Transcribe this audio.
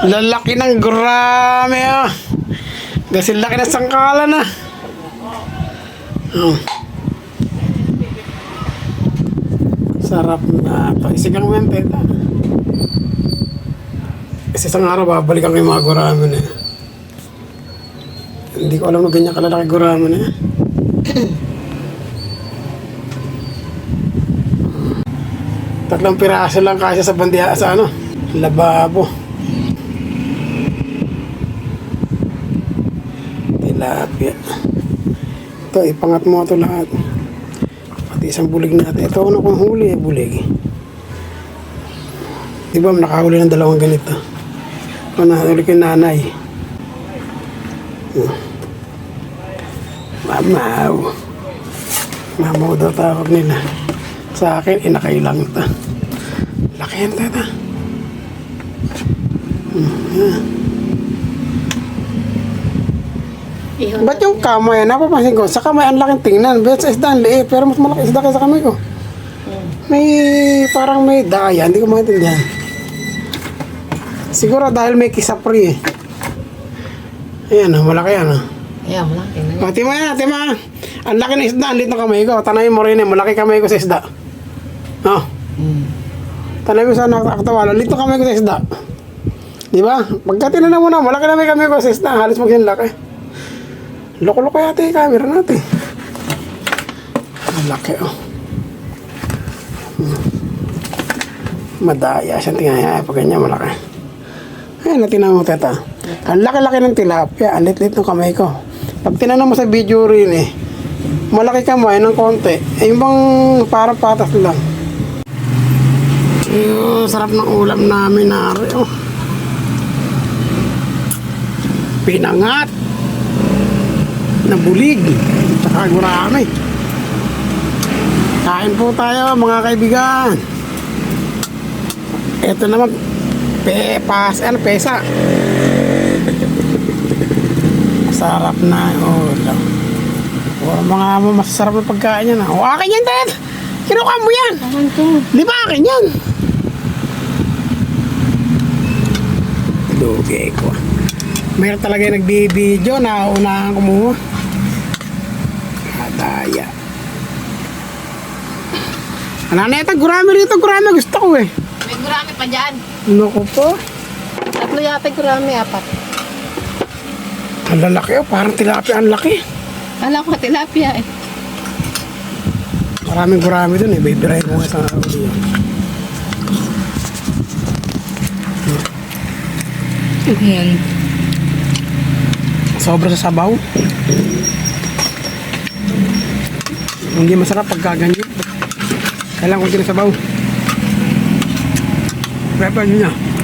Lalaki ng gurame ah. Kasi laki ng sangkalan ah. Oh. Sarap na ito. Isigang mo yan, teta. Kasi isang araw, babalikan ko yung mga gurame na. Hindi ko alam na ganyan kalalaki gurame na. Tatlong piraso lang kasi sa bandiya sa ano, lababo. Tilapia. Ito, ipangat mo ito lahat. Pati isang bulig natin. Ito ano kung huli, bulig. Di ba nakahuli ng dalawang ganito? Ito nahuli yung nanay. Hmm. Mamaw. Mamaw daw tawag nila. Sa akin, inakay lang ito. Laki yan, tata. Ihon. Ba't yung kamay, napapansin ko, sa kamay ang laking tingnan. Bet sa isda, ang liit, pero mas malaki isda kaysa kamay ko. May, parang may daya, hindi ko maintindihan. Siguro dahil may kisapri eh. Ayan, oh, malaki yan. Oh. Ayan, malaki na yan. O, tima yan, tima. Ang laki ng isda, ang liit ng kamay ko. Tanayin mo rin eh, malaki kamay ko sa isda. Oh, Mm. tanayin mo sa nakakatawa, liit ng kamay ko sa isda. Di ba? Pagka tinanan mo na, malaki na may kamay ko sa isda, halos maging laki. Loko-loko yata yung camera natin. Ang laki oh. Hmm. Madaya siya, tingnan niya, pag ganyan malaki. Ayun, natin mo teta. Ang laki-laki ng tilapia, ang lit-lit ng kamay ko. Pag tinanong mo sa video rin eh, malaki kamay ng konti. Eh, yung bang parang patas lang. Yung sarap ng ulam namin nari, oh. Pinangat na bulig tsaka gurami. Kain po tayo mga kaibigan. Ito naman pepas, ano pesa. Sarap na oh. Puro mga masasarap na pagkain yan. ah. O akin yan, Ted! Kinukuha mo yan! Di ba akin yan? Lugi ko. Meron talaga yung nagbibideo na unahan kumuha. Kadaya. Ano na ito? Gurami rito. Gurami. Gusto ko eh. May gurami pa dyan. Naku po. Tatlo yata gurami, apat. Ang lalaki oh. Parang tilapia ang laki. Alam ko, tilapia eh. Maraming gurami dun eh. Bibirahin ko nga sa ulo. Ayan. Sobra sa sabaw. Hindi masarap pag gaganyan. Kailangan ko din sabaw. Prepare nyo na.